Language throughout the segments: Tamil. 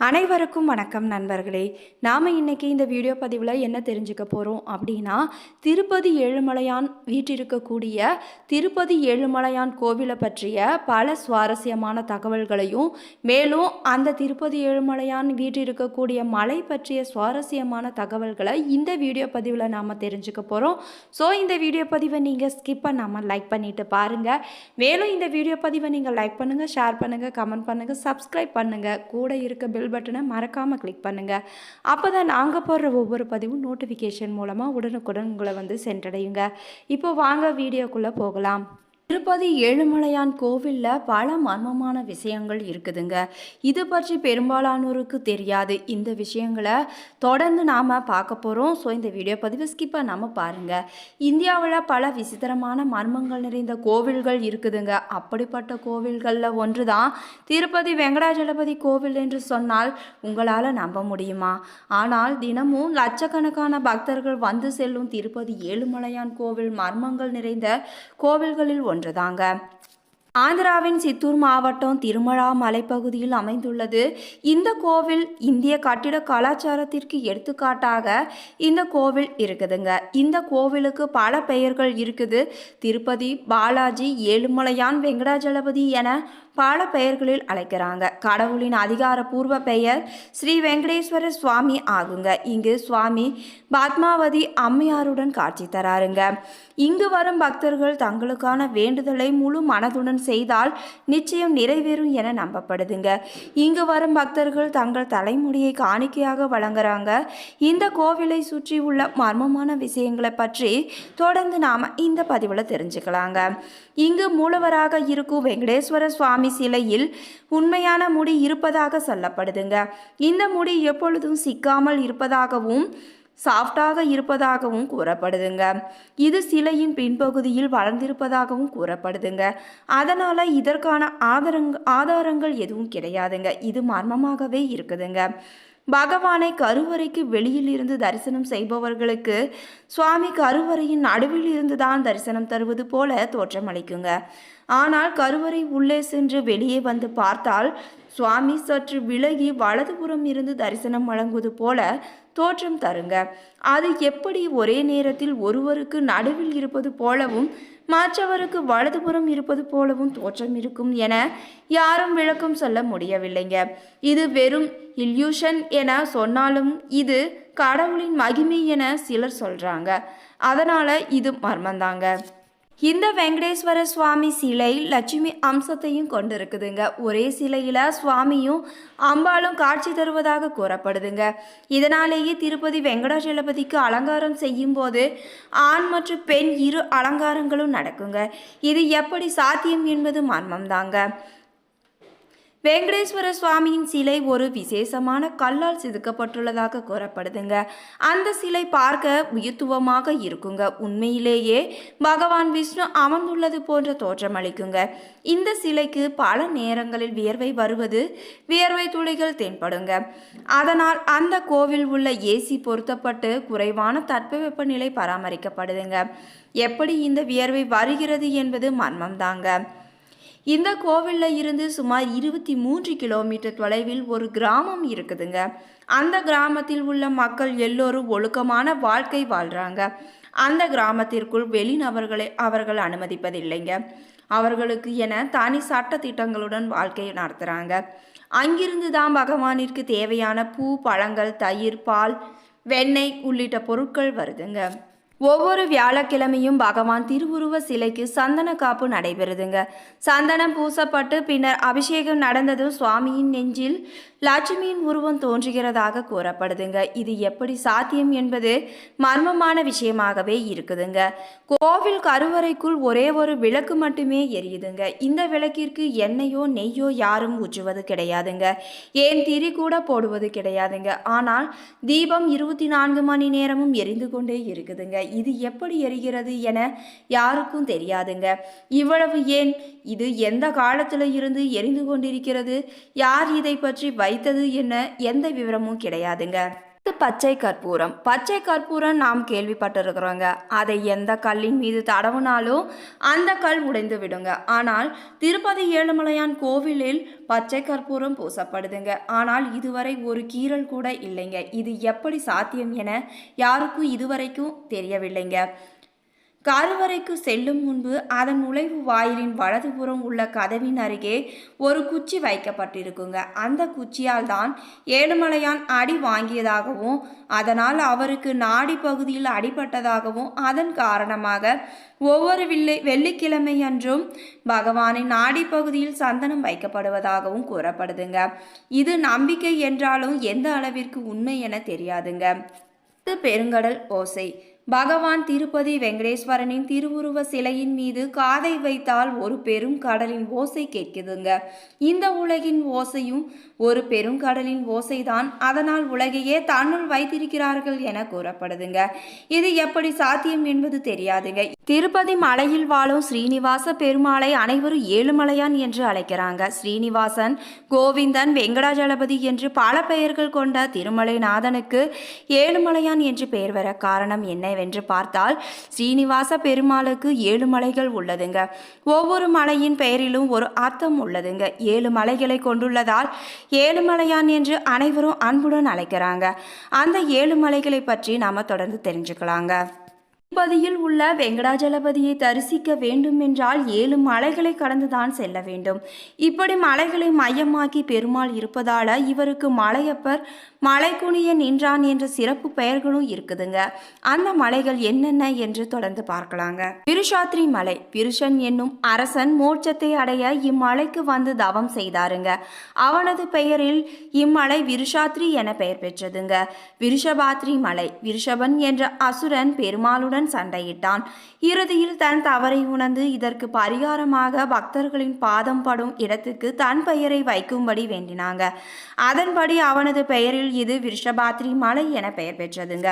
அனைவருக்கும் வணக்கம் நண்பர்களே. நாம் இன்றைக்கி இந்த வீடியோ பதிவில் என்ன தெரிஞ்சுக்க போகிறோம் அப்படின்னா திருப்பதி ஏழுமலையான் வீட்டிருக்கக்கூடிய திருப்பதி ஏழுமலையான் கோவிலை பற்றிய பல சுவாரஸ்யமான தகவல்களையும் மேலும் அந்த திருப்பதி ஏழுமலையான் வீட்டிருக்கக்கூடிய மலை பற்றிய சுவாரஸ்யமான தகவல்களை இந்த வீடியோ பதிவில் நாம் தெரிஞ்சுக்க போகிறோம் ஸோ இந்த வீடியோ பதிவை நீங்கள் ஸ்கிப் பண்ணாமல் லைக் பண்ணிவிட்டு பாருங்கள் மேலும் இந்த வீடியோ பதிவை நீங்கள் லைக் பண்ணுங்கள் ஷேர் பண்ணுங்கள் கமெண்ட் பண்ணுங்கள் சப்ஸ்கிரைப் பண்ணுங்கள் கூட இருக்க பெல் பட்டனை மறக்காமல் கிளிக் பண்ணுங்கள் அப்போ தான் நாங்கள் போடுற ஒவ்வொரு பதிவும் நோட்டிஃபிகேஷன் மூலமாக உடனுக்குடன் உங்களை வந்து சென்றடையுங்க இப்போ வாங்க வீடியோக்குள்ளே போகலாம். திருப்பதி ஏழுமலையான் கோவிலில் பல மர்மமான விஷயங்கள் இருக்குதுங்க. இது பற்றி பெரும்பாலானோருக்கு தெரியாது. இந்த விஷயங்களை தொடர்ந்து நாம் பார்க்க போகிறோம் ஸோ இந்த வீடியோ பதிவு ஸ்கிப்பை நம்ம பாருங்கள் இந்தியாவில் பல விசித்திரமான மர்மங்கள் நிறைந்த கோவில்கள் இருக்குதுங்க. அப்படிப்பட்ட கோவில்களில் ஒன்று தான் திருப்பதி வெங்கடாஜலபதி கோவில் என்று சொன்னால் உங்களால் நம்ப முடியுமா? ஆனால் தினமும் லட்சக்கணக்கான பக்தர்கள் வந்து செல்லும் திருப்பதி ஏழுமலையான் கோவில் மர்மங்கள் நிறைந்த கோவில்களில் ஒன்று ஒன்றுதாங்க. ஆந்திராவின் சித்தூர் மாவட்டம் திருமழா மலைப்பகுதியில் அமைந்துள்ளது. இந்த கோவில் இந்திய கட்டிட கலாச்சாரத்திற்கு எடுத்துக்காட்டாக இந்த கோவில் இருக்குதுங்க. இந்த கோவிலுக்கு பல பெயர்கள் இருக்குது. திருப்பதி பாலாஜி ஏழுமலையான் வெங்கடாஜலபதி என பல பெயர்களில் அழைக்கிறாங்க. கடவுளின் அதிகாரப்பூர்வ பெயர் ஸ்ரீ வெங்கடேஸ்வர சுவாமி ஆகுங்க. இங்கு சுவாமி பத்மாவதி அம்மையாருடன் காட்சி தராருங்க. இங்கு வரும் பக்தர்கள் தங்களுக்கான வேண்டுதலை முழு மனதுடன் செய்தால் நிச்சயம் நிறைவேறும் என நம்பப்படுதுங்க. இங்கு வரும் பக்தர்கள் தங்கள் தலைமுடியை காணிக்கையாக வழங்குறாங்க. இந்த கோவிலை சுற்றி உள்ள மர்மமான விஷயங்களை பற்றி தொடர்ந்து நாம இந்த பதிவில் தெரிஞ்சுக்கலாங்க. இங்கு மூலவராக இருக்கும் வெங்கடேஸ்வர சுவாமி சிலையில் உண்மையான முடி இருப்பதாக சொல்லப்படுதுங்க. இந்த முடி எப்பொழுதும் சிக்காமல் இருப்பதாகவும் சாஃப்டாக இருப்பதாகவும் கூறப்படுதுங்க. இது சிலையின் பின்பகுதியில் வளர்ந்திருப்பதாகவும் கூறப்படுதுங்க. அதனால் இதற்கான ஆதாரங் ஆதாரங்கள் எதுவும் கிடையாதுங்க. இது மர்மமாகவே இருக்குதுங்க. பகவானை கருவறைக்கு வெளியில் இருந்து தரிசனம் செய்பவர்களுக்கு சுவாமி கருவறையின் நடுவில் இருந்து தான் தரிசனம் தருவது போல தோற்றமளிக்குங்க. ஆனால் கருவறை உள்ளே சென்று வெளியே வந்து பார்த்தால் சுவாமி சற்று விலகி வலதுபுறம் இருந்து தரிசனம் வழங்குவது போல தோற்றம் தருங்க. அது எப்படி ஒரே நேரத்தில் ஒருவருக்கு நடுவில் இருப்பது போலவும் மற்றவருக்கு வலதுபுறம் இருப்பது போலவும் தோற்றம் இருக்கும் என யாரும் விளக்கம் சொல்ல முடியவில்லைங்க. இது வெறும் இல்யூஷன் என சொன்னாலும் இது கடவுளின் மகிமை என சிலர் சொல்றாங்க. அதனால இது மர்மந்தாங்க. இந்த வெங்கடேஸ்வர சுவாமி சிலை லட்சுமி அம்சத்தையும் கொண்டிருக்குதுங்க. ஒரே சிலையில் சுவாமியும் அம்பாளும் காட்சி தருவதாக கூறப்படுதுங்க. இதனாலேயே திருப்பதி வெங்கடாஜலபதிக்கு அலங்காரம் செய்யும் போது ஆண் மற்றும் பெண் இரு அலங்காரங்களும் நடக்குங்க. இது எப்படி சாத்தியம் என்பது மர்மம்தாங்க. வெங்கடேஸ்வர சுவாமியின் சிலை ஒரு விசேஷமான கல்லால் செதுக்கப்பட்டுள்ளதாக கூறப்படுதுங்க. அந்த சிலை பார்க்க உயர்த்துவமாக இருக்குங்க. உண்மையிலேயே பகவான் விஷ்ணு அமர்ந்துள்ளது போன்ற தோற்றமளிக்குங்க இந்த சிலைக்கு பல நேரங்களில் வியர்வை வருவது வியர்வை துளிகள் தென்படுங்க. அதனால் அந்த கோவில் உள்ள ஏசி பொருத்தப்பட்டு குறைவான தட்பவெப்பநிலை பராமரிக்கப்படுதுங்க. எப்படி இந்த வியர்வை வருகிறது என்பது மர்மம்தாங்க. இந்த கோவிலில் இருந்து சுமார் இருபத்தி மூன்று கிலோமீட்டர் தொலைவில் ஒரு கிராமம் இருக்குதுங்க. அந்த கிராமத்தில் உள்ள மக்கள் எல்லோரும் ஒழுக்கமான வாழ்க்கை வாழ்கிறாங்க அந்த கிராமத்திற்குள் வெளிநபர்களை அவர்கள் அனுமதிப்பதில்லைங்க. அவர்களுக்கு என தனி சட்ட திட்டங்களுடன் வாழ்க்கை நடத்துகிறாங்க அங்கிருந்து தான் பகவானிற்கு தேவையான பூ பழங்கள் தயிர் பால் வெண்ணெய் உள்ளிட்ட பொருட்கள் வருதுங்க. ஒவ்வொரு வியாழக்கிழமையும் பகவான் திருவுருவ சிலைக்கு சந்தன காப்பு நடைபெறுதுங்க. சந்தனம் பூசப்பட்டு பின்னர் அபிஷேகம் நடந்ததும் சுவாமியின் நெஞ்சில் லட்சுமியின் உருவம் தோன்றுகிறதாக கூறப்படுதுங்க. இது எப்படி சாத்தியம் என்பது மர்மமான விஷயமாகவே இருக்குதுங்க. கோவில் கருவறைக்குள் ஒரே ஒரு விளக்கு மட்டுமே எரியுதுங்க. இந்த விளக்கிற்கு எண்ணெயோ நெய்யோ யாரும் ஊற்றுவது கிடையாதுங்க. ஏன் திரி கூட போடுவது கிடையாதுங்க. ஆனால் தீபம் இருபத்தி நான்கு மணி நேரமும் எரிந்து கொண்டே இருக்குதுங்க. இது எப்படி எரிகிறது என யாருக்கும் தெரியாதுங்க. இவ்வளவு ஏன்? இது எந்த காலத்தில் இருந்து எரிந்து கொண்டிருக்கிறது? யார் இதை பற்றி வைத்தது என்ன? எந்த விவரமும் கிடையாதுங்க. பச்சை கற்பூரம். பச்சை கற்பூரம் நாம் கேள்விப்பட்டிருக்கிறோங்க. அதை எந்த கல்லின் மீது தடவுனாலும் அந்த கல் உடைந்து விடுங்க. ஆனால் திருப்பதி ஏழுமலையான் கோவிலில் பச்சை கற்பூரம் பூசப்படுதுங்க. ஆனால் இதுவரை ஒரு கீறல் கூட இல்லைங்க. இது எப்படி சாத்தியம் என யாருக்கும் இதுவரைக்கும் தெரியவில்லைங்க. கருவறைக்கு செல்லும் முன்பு அதன் நுழைவு வாயிலின் வலதுபுறம் உள்ள கதவின் அருகே ஒரு குச்சி வைக்கப்பட்டிருக்குங்க. அந்த குச்சியால் தான் ஏழுமலையான் அடி வாங்கியதாகவும் அதனால் அவருக்கு நாடி பகுதியில் அடிபட்டதாகவும் அதன் காரணமாக ஒவ்வொரு வில்லை வெள்ளிக்கிழமை அன்றும் பகவானின் நாடி பகுதியில் சந்தனம் வைக்கப்படுவதாகவும் கூறப்படுதுங்க. இது நம்பிக்கை என்றாலும் எந்த அளவிற்கு உண்மை என தெரியாதுங்க. பெருங்கடல் ஓசை. பகவான் திருப்பதி வெங்கடேஸ்வரனின் திருவுருவ சிலையின் மீது காதை வைத்தால் ஒரு பெரும் கடலின் ஓசை கேட்குதுங்க. இந்த உலகின் ஓசையும் ஒரு பெருங்கடலின் ஓசைதான். அதனால் உலகையே தன்னுள் வைத்திருக்கிறார்கள் என கூறப்படுதுங்க. இது எப்படி சாத்தியம் என்பது தெரியாதுங்க. திருப்பதி மலையில் வாழும் ஸ்ரீனிவாச பெருமாளை அனைவரும் ஏழுமலையான் என்று அழைக்கிறாங்க. ஸ்ரீனிவாசன் கோவிந்தன் வெங்கடாஜலபதி என்று பல பெயர்கள் கொண்ட திருமலைநாதனுக்கு ஏழுமலையான் என்று பெயர் வர காரணம் என்னவென்று பார்த்தால் ஸ்ரீனிவாச பெருமாளுக்கு ஏழு மலைகள் உள்ளதுங்க. ஒவ்வொரு மலையின் பெயரிலும் ஒரு அர்த்தம் உள்ளதுங்க. ஏழு மலைகளை கொண்டுள்ளதால் ஏழுமலையான் என்று அனைவரும் அன்புடன் அழைக்கிறாங்க. அந்த ஏழு மலைகளை பற்றி நாம தொடர்ந்து தெரிஞ்சுக்கலாங்க. பதியில் உள்ள வெங்கடாஜலபதியை தரிசிக்க வேண்டும் என்றால் ஏழு மலைகளை கடந்துதான் செல்ல வேண்டும். இப்படி மலைகளை மையமாக்கி பெருமாள் இருப்பதால இவருக்கு மலையப்பர் மலைக்குனிய நின்றான் என்ற சிறப்பு பெயர்களும் இருக்குதுங்க. அந்த மலைகள் என்னென்ன என்று தொடர்ந்து பார்க்கலாங்க. பிருஷாத்ரி மலை பிருஷன் என்னும் அரசன் மோட்சத்தை அடைய இம்மலைக்கு வந்து தவம் செய்தாருங்க. அவனது பெயரில் இம்மலை விருஷாத்ரி என பெயர் பெற்றதுங்க. விருஷபாத்ரி மலை விருஷபன் என்ற அசுரன் பெருமாளுடன் சண்டையிட்டான். இறுதியில் தன் தவறை உணர்ந்து இதற்கு பரிகாரமாக பக்தர்களின் பாதம் படும் இடத்துக்கு தன் பெயரை வைக்கும்படி வேண்டினாங்க. அதன்படி அவனது பெயரில் இது விருஷபாத்ரி மலை என பெயர் பெற்றதுங்க.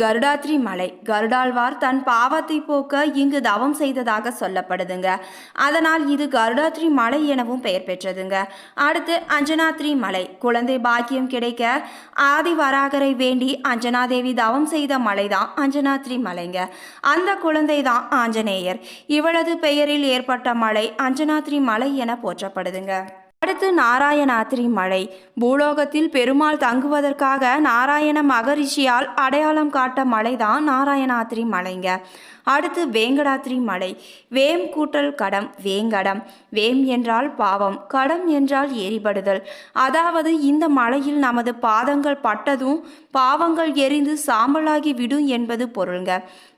கருடாத்ரி மலை. கருடாழ்வார் தன் பாவத்தை போக்க இங்கு தவம் செய்ததாக சொல்லப்படுதுங்க. அதனால் இது கருடாத்ரி மலை எனவும் பெயர் பெற்றதுங்க. அடுத்து அஞ்சனாத்ரி மலை. குழந்தை பாக்கியம் கிடைக்க ஆதி வராகரை வேண்டி அஞ்சனாதேவி தவம் செய்த மலைதான் அஞ்சனாத்ரி மலைங்க. அந்த குழந்தை தான் ஆஞ்சநேயர். இவளது பெயரில் ஏற்பட்ட மலை அஞ்சனாத்ரி மலை என போற்றப்படுதுங்க. அடுத்து நாராயணாத்திரி மலை பூலோகத்தில் பெருமாள் தங்குவதற்காக நாராயண மகரிஷியால் அடையாளம் காட்ட மலைதான் நாராயணாத்திரி மலைங்க. அடுத்து வேங்கடாத்திரி மலை வேம் கூட்டல் கடம் வேங்கடம். வேம் என்றால் பாவம் கடம் என்றால் எரிபடுதல். அதாவது இந்த மலையில் நமது பாதங்கள் பட்டதும் பாவங்கள் எரிந்து சாம்பலாகி விடும் என்பது பொருள்ங்க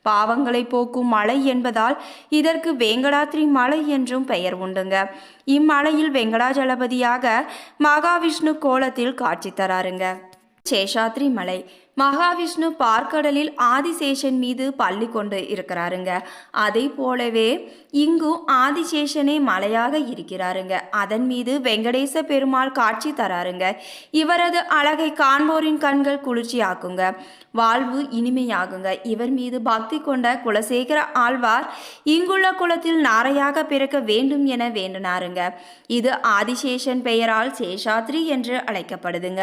பாவங்களை போக்கும் மலை என்பதால் இதற்கு வேங்கடாத்திரி மலை என்றும் பெயர் உண்டுங்க. இம்மலையில் வெங்கடாஜலபதியாக மகாவிஷ்ணு கோலத்தில் காட்சி தராருங்க. சேஷாத்ரி மலை. மகாவிஷ்ணு பார்க்கடலில் ஆதிசேஷன் மீது பள்ளி கொண்டு இருக்கிறாருங்க. அதை போலவே இங்கும் ஆதிசேஷனே மலையாக இருக்கிறாருங்க. அதன் மீது வெங்கடேச பெருமாள் காட்சி தராருங்க. இவரது அழகை காண்போரின் கண்கள் குளிர்ச்சியாக்குங்க. வாழ்வு இனிமையாகுங்க. இவர் மீது பக்தி கொண்ட குலசேகர ஆழ்வார் இங்குள்ள குலத்தில் நாரையாக பிறக்க வேண்டும் என வேண்டினாருங்க. இது ஆதிசேஷன் பெயரால் சேஷாத்ரி என்று அழைக்கப்படுதுங்க.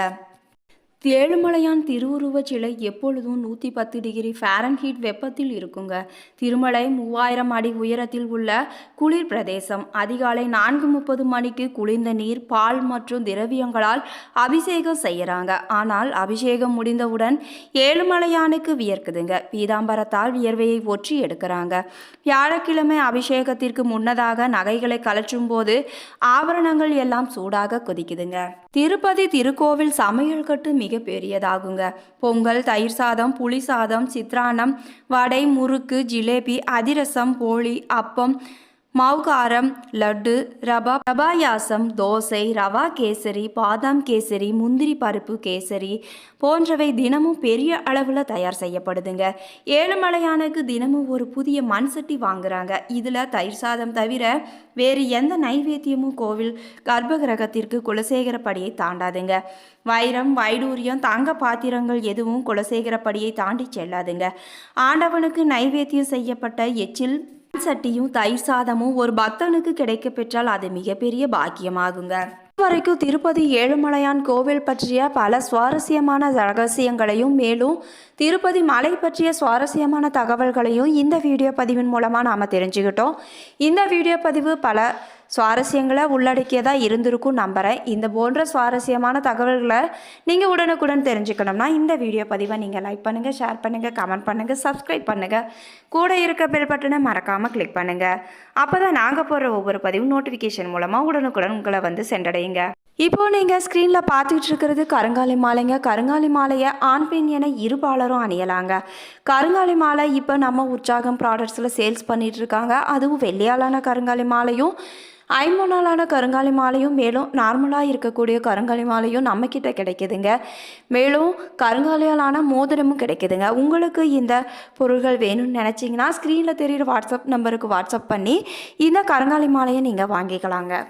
ஏழுமலையான் திருவுருவச் சிலை எப்பொழுதும் நூற்றி பத்து டிகிரி ஃபாரன்ஹீட் வெப்பத்தில் இருக்குங்க. திருமலை மூவாயிரம் அடி உயரத்தில் உள்ள குளிர் பிரதேசம். அதிகாலை நான்கு முப்பது மணிக்கு குளிர்ந்த நீர் பால் மற்றும் திரவியங்களால் அபிஷேகம் செய்கிறாங்க ஆனால் அபிஷேகம் முடிந்தவுடன் ஏழுமலையானுக்கு வியர்க்குதுங்க. பீதாம்பரத்தால் வியர்வையை ஒற்றி எடுக்கிறாங்க. வியாழக்கிழமை அபிஷேகத்திற்கு முன்னதாக நகைகளை கலற்றும் போது ஆபரணங்கள் எல்லாம் சூடாக கொதிக்குதுங்க. திருப்பதி திருக்கோவில் சமையல் கட்டு மிக பெரியதாகுங்க. பொங்கல் தயிர் சாதம் புளி சாதம் சித்ரானம் வடை முறுக்கு ஜிலேபி அதிரசம் போளி அப்பம் மாவுகாரம் லட்டு ரபா ரபாயாசம் தோசை ரவா கேசரி பாதாம் கேசரி முந்திரி பருப்பு கேசரி போன்றவை தினமும் பெரிய அளவில் தயார் செய்யப்படுதுங்க. ஏழுமலையானுக்கு தினமும் ஒரு புதிய மண் சட்டி வாங்குறாங்க. இதில் தயிர் சாதம் தவிர வேறு எந்த நைவேத்தியமும் கோவில் கர்ப்பகிரகத்திற்கு குலசேகரப்படியை தாண்டாதுங்க. வைரம் வைடூரியம் தங்க பாத்திரங்கள் எதுவும் குலசேகரப்படியை தாண்டி செல்லாதுங்க. ஆண்டவனுக்கு நைவேத்தியம் செய்யப்பட்ட எச்சில் சட்டியும் தயிர் சாதமும் ஒரு பக்தனுக்கு கிடைக்க பெற்றால் அது மிகப்பெரிய பாக்கியமாகுங்க. வரைக்கும் திருப்பதி ஏழுமலையான் கோவில் பற்றிய பல சுவாரஸ்யமான ரகசியங்களையும் மேலும் திருப்பதி மலை பற்றிய சுவாரஸ்யமான தகவல்களையும் இந்த வீடியோ பதிவின் மூலமாக நாம் தெரிஞ்சுக்கிட்டோம். இந்த வீடியோ பதிவு பல சுவாரஸ்யங்களை உள்ளடக்கியதாக இருந்திருக்கும் நம்புகிறேன் இந்த போன்ற சுவாரஸ்யமான தகவல்களை நீங்கள் உடனுக்குடன் தெரிஞ்சுக்கணும்னா இந்த வீடியோ பதிவை நீங்கள் லைக் பண்ணுங்கள் ஷேர் பண்ணுங்கள் கமெண்ட் பண்ணுங்கள் சப்ஸ்கிரைப் பண்ணுங்கள் கூட இருக்க பெல் பட்டனை மறக்காமல் கிளிக் பண்ணுங்கள் அப்போ தான் நாங்கள் போடுற ஒவ்வொரு பதிவும் நோட்டிஃபிகேஷன் மூலமாக உடனுக்குடன் உங்களை வந்து சென்றடையுங்க. இப்போ நீங்கள் ஸ்க்ரீனில் பார்த்துக்கிட்டு இருக்கிறது கருங்காலி மாலைங்க. கருங்காலி மாலையை ஆண் பெண் என இருபாலரும் அணியலாங்க. கருங்காலி மாலை இப்போ நம்ம உற்சாகம் ப்ராடக்ட்ஸில் சேல்ஸ் பண்ணிகிட்ருக்காங்க இருக்காங்க. அதுவும் வெள்ளையாலான கருங்காலி மாலையும் ஐம்பொன்னாலான கருங்காலி மாலையும் மேலும் நார்மலாக இருக்கக்கூடிய கருங்காலி மாலையும் நம்மக்கிட்ட கிடைக்குதுங்க. மேலும் கருங்காலியாலான மோதிரமும் கிடைக்குதுங்க. உங்களுக்கு இந்த பொருள்கள் வேணும்னு நினச்சிங்கன்னா ஸ்க்ரீனில் தெரிகிற வாட்ஸ்அப் நம்பருக்கு வாட்ஸ்அப் பண்ணி இந்த கருங்காலி மாலையை நீங்கள் வாங்கிக்கலாங்க.